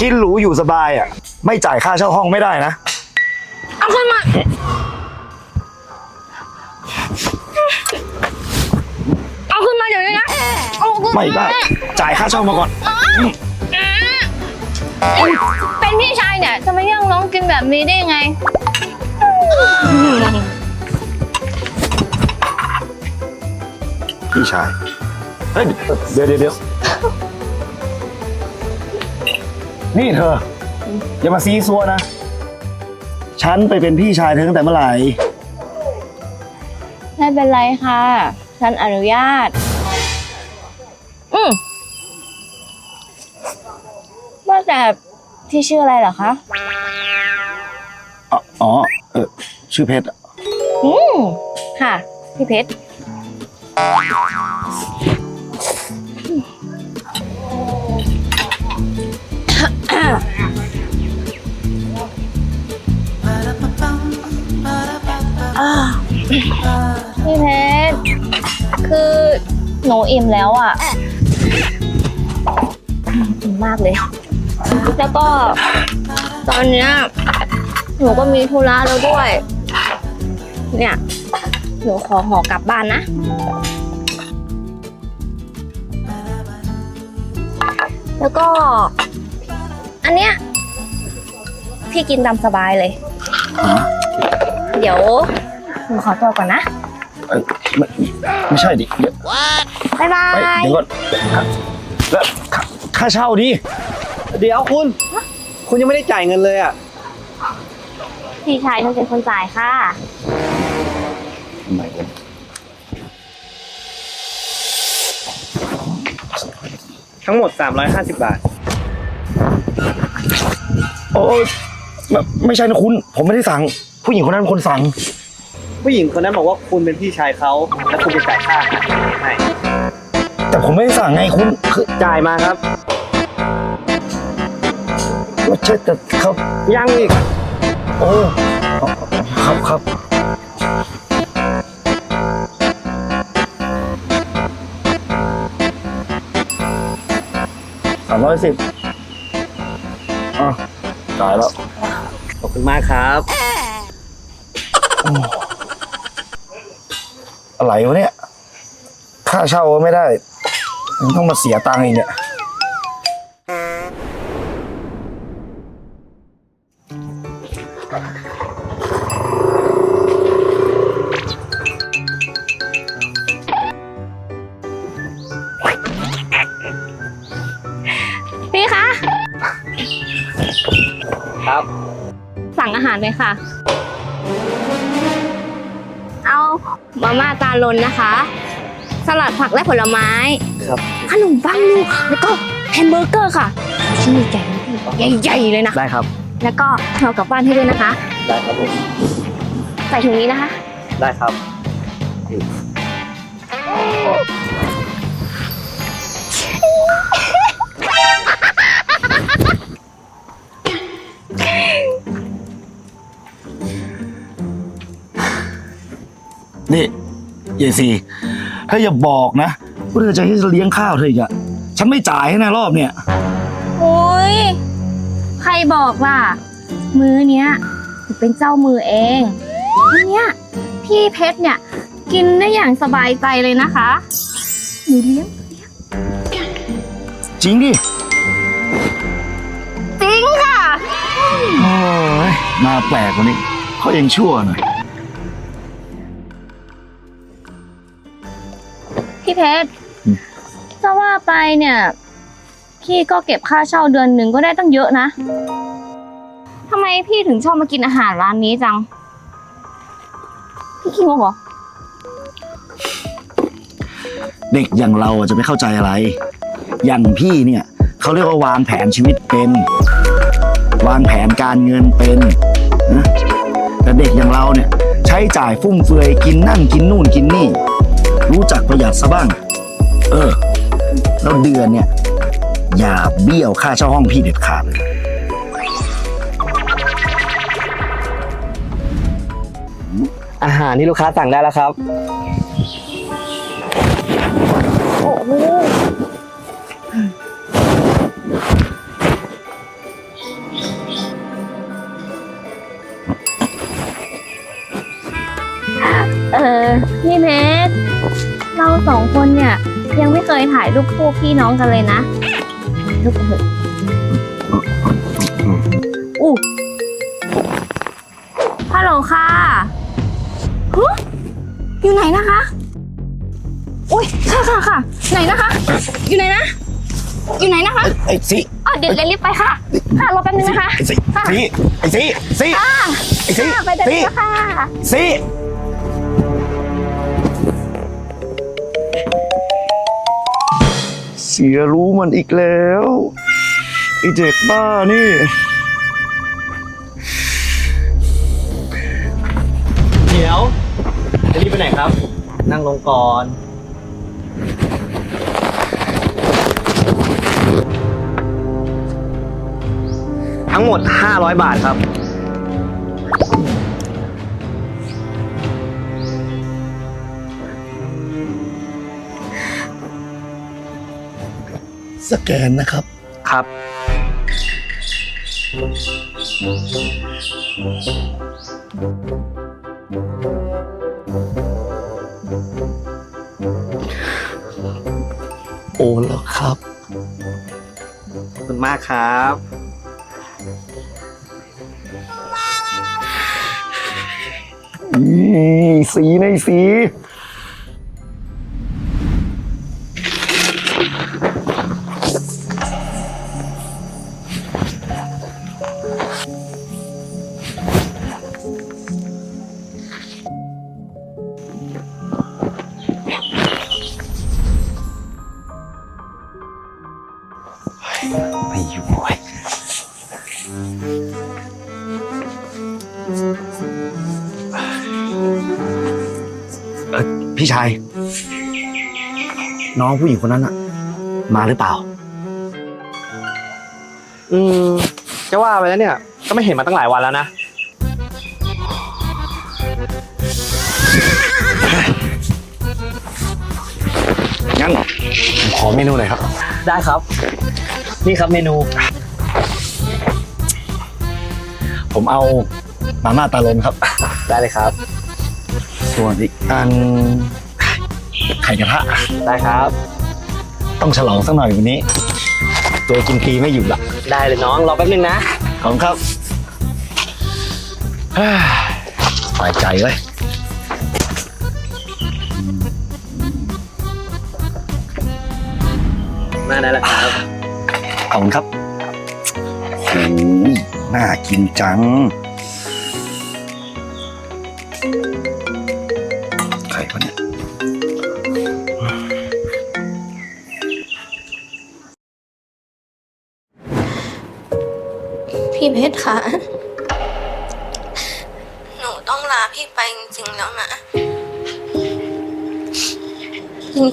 กินหรูอยู่สบายอะ ไม่จ่ายค่าเช่าห้องไม่ได้นะ เอาขึ้นมาเอาขึ้นมาเดี๋ยวนี้นะเอาขึ้นไม่ได้ จ่ายค่าเช่ามาก่อน เป็นพี่ชายเนี่ยจะมาแย่งน้องกินแบบนี้ได้ยังไง พี่ชาย เฮ้ย เดี๋ยวเดี๋ยวเดี๋ยวนี่เธอ อย่ามาซีซัวนะ ฉันไปเป็นพี่ชายเธอตั้งแต่เมื่อไหร่ ไม่เป็นไรค่ะ ฉันอนุญาต ว่าแต่ที่ชื่ออะไรเหรอคะ อ๋ออ๋อเออชื่อเพชรอะอืมค่ะ พี่เพชร พี่เพชร คือหนูอิ่มแล้วอะ อิ่มมากเลย แล้วก็ ตอนเนี้ยหนูก็มีธุระแล้วด้วย เนี่ย หนูขอห่อกลับบ้านนะ แล้วก็ อันเนี้ยพี่กินตามสบายเลย เดี๋ยวหนูขอตัวก่อนนะเอ้ยไม่ไม่ใช่ดิเดี๋ยวบ๊ายบาเอ้ยยเดี๋ยวก่อนแล้วค่าค่าเช่าดิ เดี๋ยวคุณ คุณยังไม่ได้จ่ายเงินเลยอะ พี่ชายต้องเป็นคนจ่ายค่ะทำไมวะทั้งหมด 350 บาท โอ้ยไม่ไม่ใช่นะคุณ ผมไม่ได้สั่ง ผู้หญิงคนนั้นเป็นคนสั่ง ผู้หญิงคนนั้นบอกว่าคุณเป็นพี่ชายเขาและคุณจะจ่ายค่าอาหารให้แต่ผมไม่ได้สั่งไงคุณคือจ่ายมาครับ ว่าใช่แต่เขายังอีก โอ้ครับครับสามร้อยสิบอะจ่ายแล้วขอบคุณมากครับ อะไรวะเนี่ย ค่าเช่าก็ไม่ได้ยังต้องมาเสียตังค์อีกเนี่ย ลนนะคะ สลัดผักและผลไม้ ครับขนมปังลูกแล้วก็แฮมเบอร์เกอร์ค่ะชิ้นใหญ่ๆนะพี่ใหญ่ๆเลยนะ ได้ครับแล้วก็เอากลับบ้านให้ด้วยนะคะ ได้ครับผมใส่ถุงนี้นะคะ ได้ครับนี่ เยซีถ้าอย่าบอกนะว่าเธอจะให้ฉันเลี้ยงข้าวเธออีกอะฉันไม่จ่ายให้นะรอบเนี่ยโอ้ยใครบอกล่ะ มือเนี้ยหนูเป็นเจ้ามือเองอันเนี้ยพี่เพชรเนี่ย กินได้อย่างสบายใจเลยนะคะหนูเลี้ยงจริงดิจริงค่ะโอ้ยมาแปลกกว่านี้เขายังชั่วหน่อย พี่เพชรอืม จะว่าไปเนี่ย พี่ก็เก็บค่าเช่าเดือนหนึ่งก็ได้ตั้งเยอะนะทำไมพี่ถึงชอบมากินอาหารร้านนี้จัง พี่คิดว่าเหรอเด็กอย่างเราอะจะไม่เข้าใจอะไร อย่างพี่เนี่ยเขาเรียกว่าวางแผนชีวิตเป็น วางแผนการเงินเป็นนะแต่เด็กอย่างเราเนี่ยใช้จ่ายฟุ่มเฟือยกินนั่นกินนู่นกินนี่ รู้จักประหยัดซะบ้าง เออ แล้วเดือนเนี่ย อย่าเบี้ยวค่าเช่าห้องพี่เด็ดขาดอาหารที่ลูกค้าสั่งได้แล้วครับ สองคนเนี่ย ยังไม่เคยถ่ายรูปคู่พี่น้องกันเลยนะรูปกันเถอะอู้ฮัลโหลค่ะฮะอยู่ไหนนะคะอุ้ยค่ะค่ะค่ะไหนนะคะ อยู่ไหนนะ อยู่ไหนนะคะไอ้สิอ๋อเดี๋ยวเดี๋ยวรีบไปค่ะ ค่ะรอแป๊บนึงนะคะไอ้สิค่ะสิไอ้สิสิค่ะไอ้สิค่ะไปเดี๋ยวสินี้ค่ะสิ สียรู้มันอีกแล้วไอเด็กบ้านี่ เดี๋ยวจะรีบไปไหนครับ นั่งลงก่อน ทั้งหมด 500 บาทครับ สแกนนะครับ ครับ โอนแล้วครับ ขอบคุณมากครับนี่สีในสี เออพี่ชาย น้องผู้หญิงคนนั้นอะมาหรือเปล่า อืมจะว่าไปแล้วเนี่ย ก็ไม่เห็นมาตั้งหลายวันแล้วนะ งั้นผมขอเมนูหน่อยครับ ได้ครับ นี่ครับเมนู ผมเอามาม่าตาลมครับ ได้เลยครับ ส่วนอีกอันไข่กระทะได้ครับ ต้องฉลองสักหน่อยวันนี้ ตัวกินฟรีไม่หยุดละได้เลยน้องรอแป๊บนึงนะ ขอบคุณครับเฮ้ยสบายใจเลยมาได้แล้วครับ ขอบคุณครับโอ้ยน่ากินจัง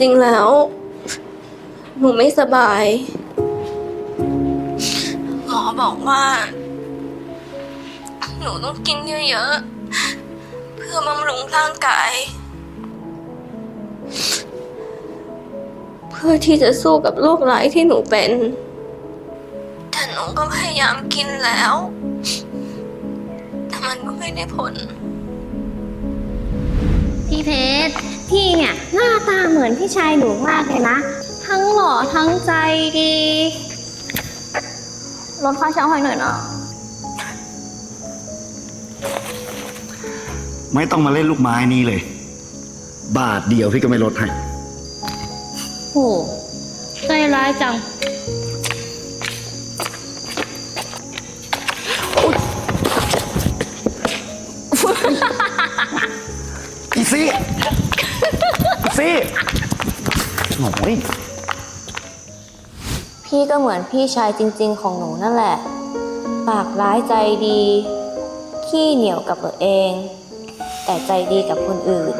ริง ๆ แล้ว หนูไม่สบาย หมอบอกว่า หนูต้องกินเยอะๆ เพื่อบำรุงร่างกาย เพื่อที่จะสู้กับโรคร้ายที่หนูเป็น แต่หนูก็พยายามกินแล้ว แต่มันก็ไม่ได้ผล พี่เพชร พี่เนี่ยหน้าตาเหมือนพี่ชายหนูมากเลยนะ ทั้งหล่อทั้งใจดีลดค่าเช่าให้หน่อยเนาะไม่ต้องมาเล่นลูกไม้นี้เลย บาทเดียวพี่ก็ไม่ลดให้ โหใจร้ายจังอี ซี่ซี่โอ้ยพี่ก็เหมือนพี่ชายจริง ๆ ของหนูนั่นแหละ ปากร้ายใจดี ขี้เหนียวกับตัวเอง แต่ใจดีกับคนอื่น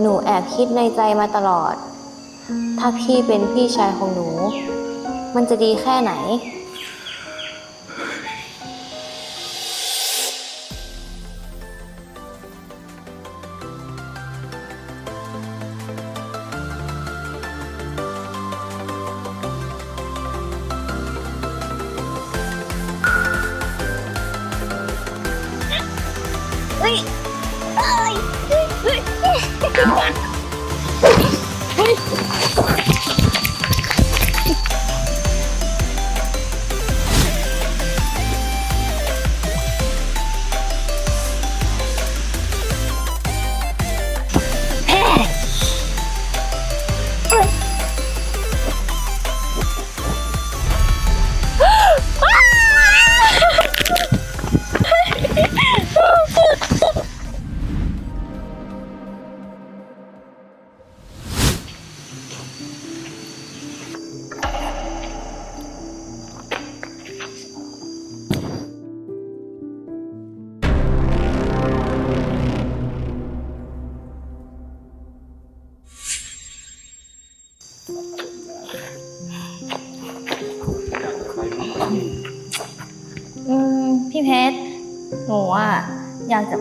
หนูแอบคิดในใจมาตลอด ถ้าพี่เป็นพี่ชายของหนู มันจะดีแค่ไหน อื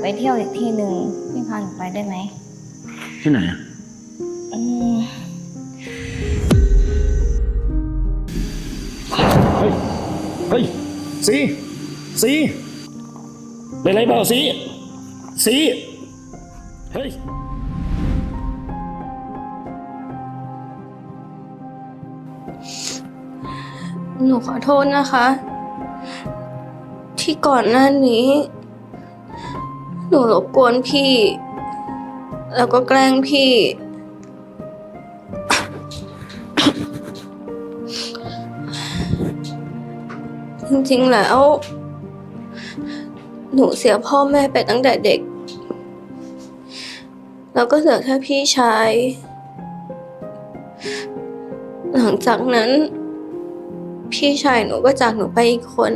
ไปเที่ยวอีกที่หนึ่งพี่พาหนูไปได้ไหมที่ไหนอะอืมเฮ้ย เฮ้ย สี สี เป็นไรเปล่าสี สี เฮ้ย หนูขอโทษนะคะ ที่ก่อนหน้านี้ หนูรบกวนพี่ แล้วก็แกล้งพี่ จริงๆแล้ว หนูเสียพ่อแม่ไปตั้งแต่เด็ก แล้วก็เหลือแค่พี่ชาย หลังจากนั้น พี่ชายหนูก็จากหนูไปอีกคน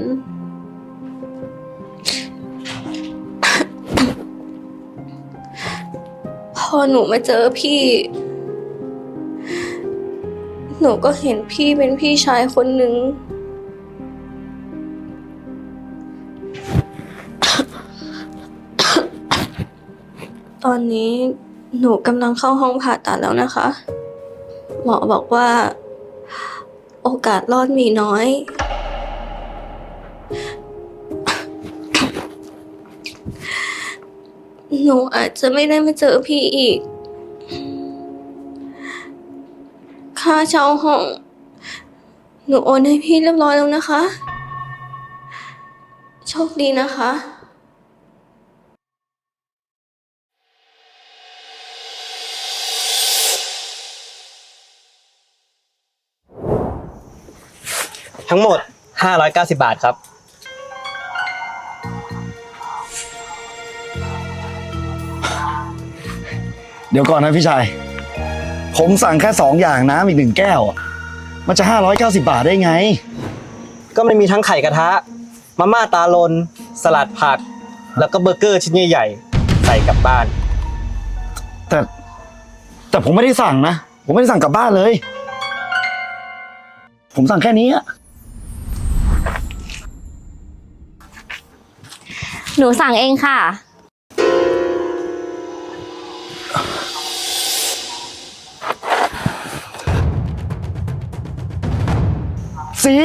อหนูมาเจอพี่ หนูก็เห็นพี่เป็นพี่ชายคนหนึ่งตอนนี้หนูกำลังเข้าห้องผ่าตัดแล้วนะคะ หมอบอกว่า โอกาสรอดมีน้อย หนูอาจจะไม่ได้มาเจอพี่อีก ค่าเช่าห้อง หนูโอนให้พี่เรียบร้อยแล้วนะคะ โชคดีนะคะทั้งหมด 590 บาทครับ เดี๋ยวก่อนนะพี่ชาย ผมสั่งแค่สองอย่างน้ำอีกหนึ่งแก้วอะมันจะ590บาทได้ไง ก็มันมีทั้งไข่กระทะ มาม่าตาลน สลัดผัก แล้วก็เบอร์เกอร์ชิ้นใหญ่ๆใส่กลับบ้าน แต่แต่ผมไม่ได้สั่งนะ ผมไม่ได้สั่งกลับบ้านเลย ผมสั่งแค่นี้อะหนูสั่งเองค่ะ สี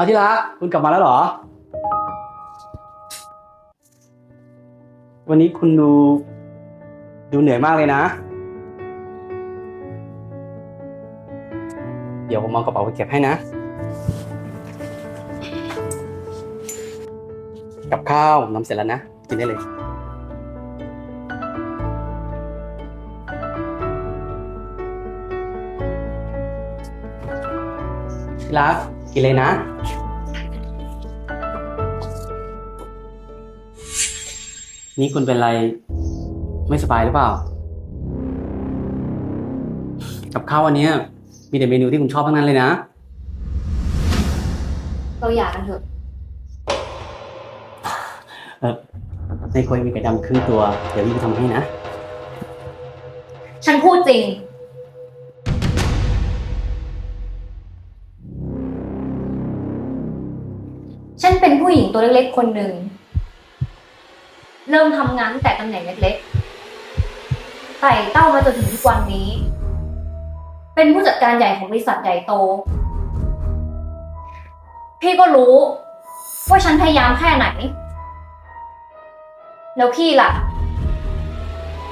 เอาที่รักคุณกลับมาแล้วเหรอ วันนี้คุณดู ดูเหนื่อยมากเลยนะ เดี๋ยวผมเอากระเป๋าไปเก็บให้นะ กับข้าวผมทำเสร็จแล้วนะ กินได้เลย ที่รัก กินเลยนะ นี่คุณเป็นอะไรไม่สบายหรือเปล่า กับข้าววันเนี้ยมีแต่เมนูที่คุณชอบทั้งนั้นเลยนะ เราอยากกันเถอะ เออในครัวมีไก่ดำครึ่งตัว เดี๋ยวพี่ไปทำให้นะ ฉันพูดจริง ญิงตัวเล็กๆ คนหนึ่ง เริ่มทำงานตั้งแต่ตำแหน่งเล็กๆไต่เต้ามาจนถึงทุกวันนี้ เป็นผู้จัดการใหญ่ของบริษัทใหญ่โต พี่ก็รู้ ว่าฉันพยายามแค่ไหน แล้วพี่ล่ะ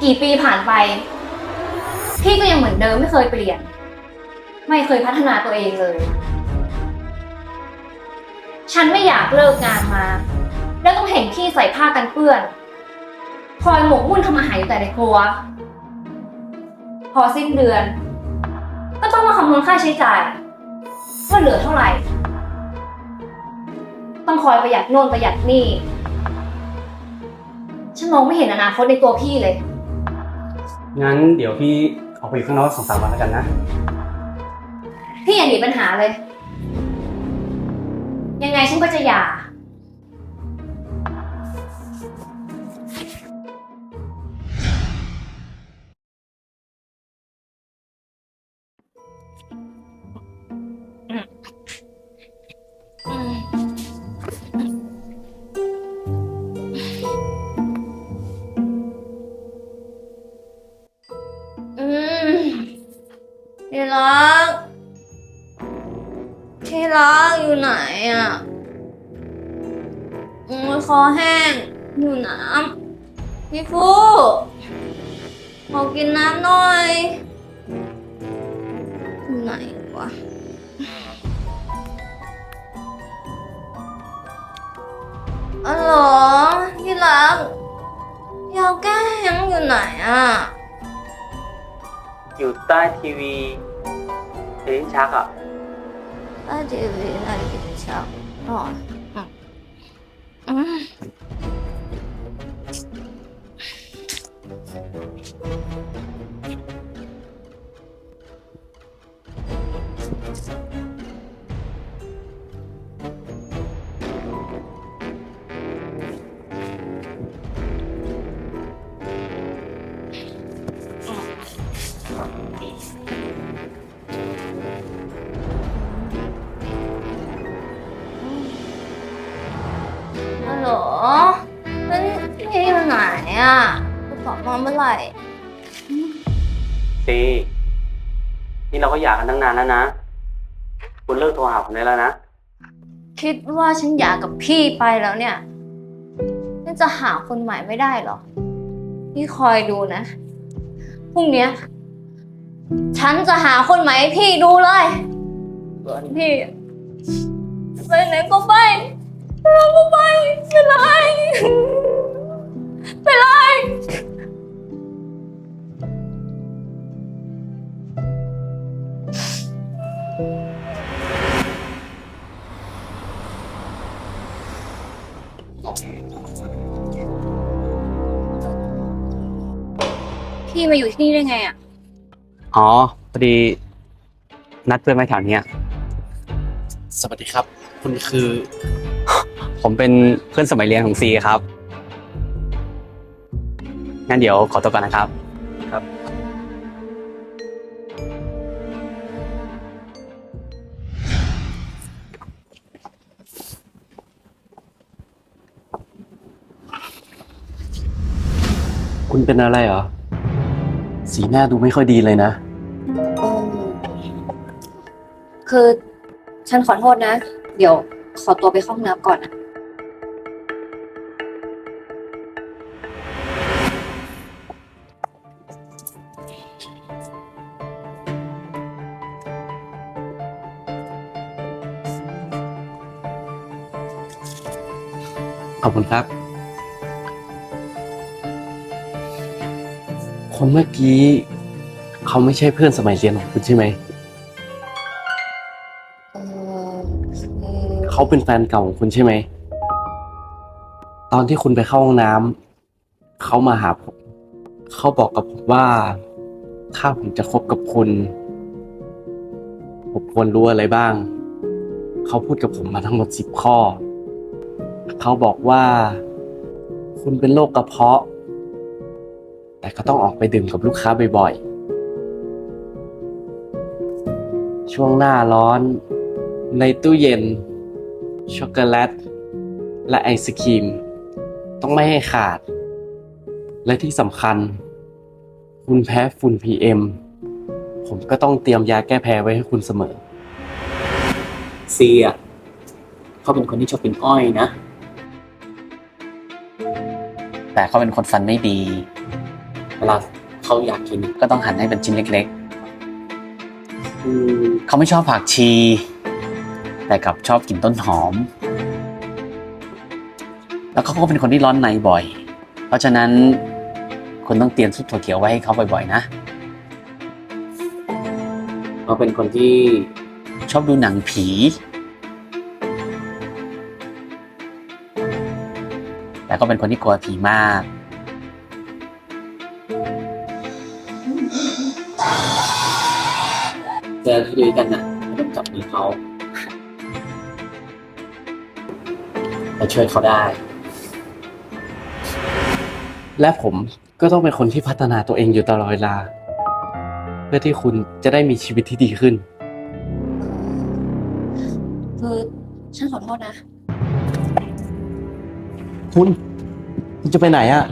กี่ปีผ่านไป พี่ก็ยังเหมือนเดิมไม่เคยเปลี่ยน ไม่เคยพัฒนาตัวเองเลย ฉันไม่อยากเลิกงานมา แล้วต้องเห็นพี่ใส่ผ้ากันเปื้อนคอยหมกมุ่นทำอาหารอยู่แต่ในครัว พอสิ้นเดือน ก็ต้องมาคำนวณค่าใช้จ่ายว่าเหลือเท่าไหร่ ต้องคอยประหยัดโน่นประหยัดนี่ ฉันมองไม่เห็นอนาคตในตัวพี่เลย งั้นเดี๋ยวพี่ออกไปอยู่ข้างนอกสองสามวันแล้วกันนะ พี่อย่าหนีปัญหาเลย ยังไงฉันก็จะหย่า อะโอคอแห้งอยู่น้ำพี่ฟูขอกินน้ำหน่อยไหนวะอ๋อหรอพี่รักยาวแก้แห้งอยู่ไหนอะ อยู่ใต้ทีวีเลิ้นชักอะใต้ทีวีไหนดี 嗯很好。嗯嗯。 ตั้งนานแล้วนะ คุณเลิกโทรหาผมได้แล้วนะ คิดว่าฉันอยากกับพี่ไปแล้วเนี่ยฉันจะหาคนใหม่ไม่ได้หรอ พี่คอยดูนะ พรุ่งเนี้ย ฉันจะหาคนใหม่ให้พี่ดูเลยส่วนพี่ไปไหนก็ไปไปไหนก็ไปไปเลยไปเลย มาอยู่ที่นี่ได้ไงอะ อ๋อพอดี นัดเพื่อนไว้แถวเนี้ยสวัสดีครับ คุณคือ ผมเป็นเพื่อนสมัยเรียนของซีครับ งั้นเดี๋ยวขอตัวก่อนนะครับ ครับ คุณเป็นอะไรเหรอ สีหน้าดูไม่ค่อยดีเลยนะ คือฉันขอโทษนะ เดี๋ยวขอตัวไปเข้าห้องน้ำก่อนนะขอบคุณครับ คนเมื่อกี้เขาไม่ใช่เพื่อนสมัยเรียนของคุณใช่ไหม เออคือเขาเป็นแฟนเก่าของคุณใช่ไหม ตอนที่คุณไปเข้าห้องน้ำเขามาหาผมเขาบอกกับผมว่า ถ้าผมจะคบกับคุณ ผมควรรู้อะไรบ้าง เขาพูดกับผมมาทั้งหมดสิบข้อ เขาบอกว่า คุณเป็นโรคกระเพาะ แต่ก็ต้องออกไปดื่มกับลูกค้าบ่อยๆ ช่วงหน้าร้อน ในตู้เย็น ช็อกโกแลต และไอศครีม ต้องไม่ให้ขาด และที่สำคัญ คุณแพ้ฝุ่น PM ผมก็ต้องเตรียมยาแก้แพ้ไว้ให้คุณเสมอ เซียเขาเป็นคนที่ชอบกินอ้อยนะ แต่เขาเป็นคนฟันไม่ดี เวลาเขาอยากกินก็ต้องหั่นให้เป็นชิ้นเล็กๆอืมเขาไม่ชอบผักชี แต่กลับชอบกินต้นหอม แล้วเขาก็เป็นคนที่ร้อนในบ่อย เพราะฉะนั้นคุณต้องเตรียมซุปถั่วเขียวไว้ให้เขาบ่อยๆนะเขาเป็นคนที่ชอบดูหนังผี แต่ก็เป็นคนที่กลัวผีมาก จอที่ด้วยกันน่ะไม่ต้องจับมือเขาเราช่วยเขาได้ และผมก็ต้องเป็นคนที่พัฒนาตัวเองอยู่ตลอดเวลา เพื่อที่คุณจะได้มีชีวิตที่ดีขึ้น คือฉันขอโทษนะ คุณ คุณจะไปไหนอะ่ะ